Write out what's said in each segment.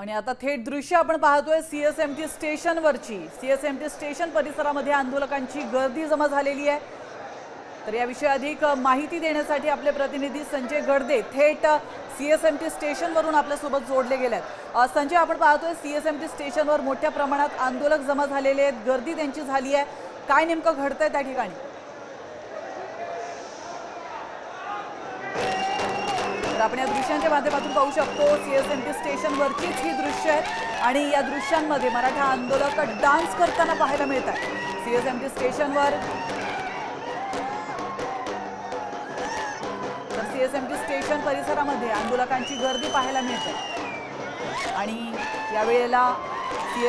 आणि आता थेट दृश्य आपण पाहतोय सीएसएमटी स्टेशनवरची. सीएसएमटी स्टेशन परिसरामध्ये आंदोलकांची गर्दी जमा झालेली आहे. तर याविषयी अधिक माहिती देण्यासाठी आपले प्रतिनिधी संजय गडदे थेट सी एस एम टी स्टेशनवरून आपल्यासोबत जोडले गेले आहेत संजय आपण पाहतोय टी स्टेशनवर मोठ्या प्रमाणात आंदोलक जमा झालेले आहेत. गर्दी त्यांची झाली आहे. काय नेमकं घडतंय त्या ठिकाणी? तर आपण या दृश्यांच्या माध्यमातून पाहू शकतो सीएसएमटी स्टेशनवरचीच ही दृश्य आहेत. आणि या दृश्यांमध्ये मराठा आंदोलक डान्स करताना पाहायला मिळत आहे. सीएसएमटी स्टेशनवर तर सीएसएमटी स्टेशन परिसरामध्ये आंदोलकांची गर्दी पाहायला मिळते आणि यावेळेला सी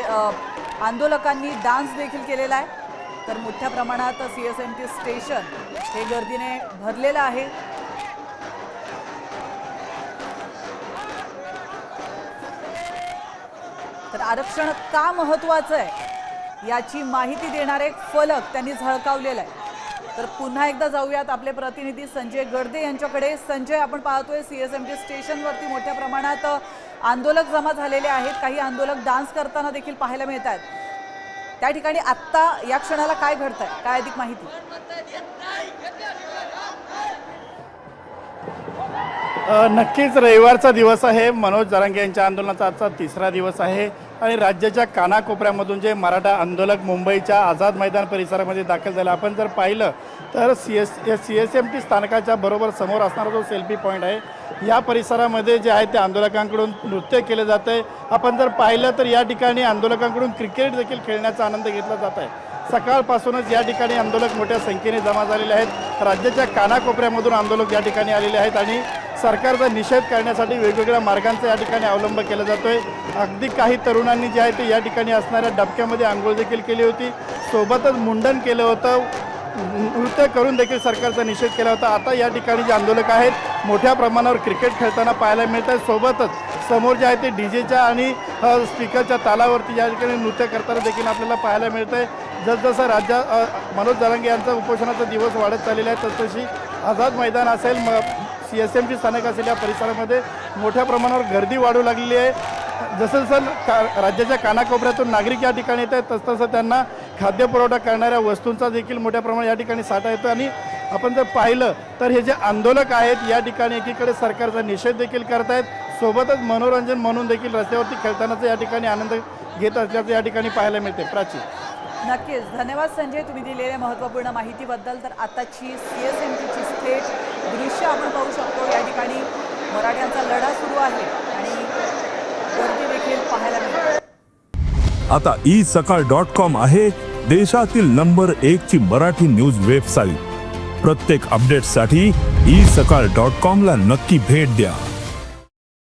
आंदोलकांनी डान्स देखील केलेला आहे. तर मोठ्या प्रमाणात C S M T station हे गर्दीने भरलेलं आहे. तर आरक्षण का महत्वाचं आहे? याची माहिती देणारे एक फलक त्यांनी झळकावलेला आहे. तर पुन्हा एकदा जाऊयात आपले प्रतिनिधी संजय गडदे यांच्याकडे. संजय आपण पाहतोय सीएसएमटी स्टेशनवरती मोठ्या प्रमाणात आंदोलक जमा झालेले आहेत. काही आंदोलक डान्स करताना देखील पाहायला मिळत आहेत त्या ठिकाणी आत्ता या क्षणाला काय घडतंय? काय अधिक माहिती? नक्कीच रविवारचा दिवस आहे. मनोज जरांगे यांच्या आंदोलनाचा आजचा तिसरा दिवस आहे. आणि राज्याच्या कानाकोपऱ्यामधून जे मराठा आंदोलक मुंबईच्या आझाद मैदान परिसरामध्ये दाखल झाले. आपण जर पाहिलं तर C S C S M T स्थानकाच्या बरोबर समोर असणारा जो सेल्फी पॉईंट आहे या परिसरामध्ये जे आहे ते आंदोलकांकडून नृत्य केलं जातं आहे आपण जर पाहिलं तर या ठिकाणी आंदोलकांकडून क्रिकेट देखील खेळण्याचा आनंद घेतला जात आहे. सकाळपासूनच या ठिकाणी आंदोलक मोठ्या संख्येने जमा झालेले आहेत. राज्याच्या कानाकोपऱ्यामधून आंदोलक या ठिकाणी आलेले आहेत. आणि सरकारचा निषेध करण्यासाठी वेगवेगळ्या मार्गांचा या ठिकाणी अवलंब केला जातो आहे अगदी काही तरुणांनी जे आहे ते या ठिकाणी असणाऱ्या डबक्यामध्ये आंघोळ देखील केली होती. सोबतच मुंडन केलं होतं. नृत्य करून देखील सरकारचा निषेध केला होता. आता या ठिकाणी जे आंदोलक आहेत मोठ्या प्रमाणावर क्रिकेट खेळताना पाहायला मिळत आहे सोबतच समोर जे आहे ते डी जेच्या आणि स्पीकरच्या तालावरती या ठिकाणी नृत्य करताना देखील आपल्याला पाहायला मिळतं आहे जसजसं राज्या मनोज जरांगे यांचा उपोषणाचा दिवस वाढत चाललेला आहे तसतशी आझाद मैदान असेल म सी एस एम टी स्थानक असेल या परिसरामध्ये मोठ्या प्रमाणावर गर्दी वाढू लागलेली आहे. जसं जसं का राज्याच्या कानाकोपऱ्यातून नागरिक या ठिकाणी येत आहेत तसतसं त्यांना खाद्यपुरवठा करणाऱ्या वस्तूंचा देखील मोठ्या प्रमाणात या ठिकाणी साठा येतो आणि आपण जर पाहिलं तर हे जे आंदोलक आहेत या ठिकाणी एकीकडे सरकारचा निषेध देखील करत आहेत सोबतच मनोरंजन म्हणून देखील रस्त्यावरती खेळतानाचा या ठिकाणी आनंद घेत असल्याचं या ठिकाणी पाहायला मिळते प्राची. नक्कीच. धन्यवाद संजय तुम्ही दिलेल्या महत्त्वपूर्ण माहितीबद्दल. तर आताची सी एस एम टीची थेट दृश्य आपण पाहू शकतो. या ठिकाणी मराठ्यांचा लढा सुरू आहे आणि गर्दी देखील पाहायला मिळते. आता ई सकाळ डॉट कॉम आहे देशातील नंबर एक ची मराठी न्यूज वेबसाईट. प्रत्येक अपडेटसाठी ई सकाळ डॉट कॉम ला नक्की भेट द्या.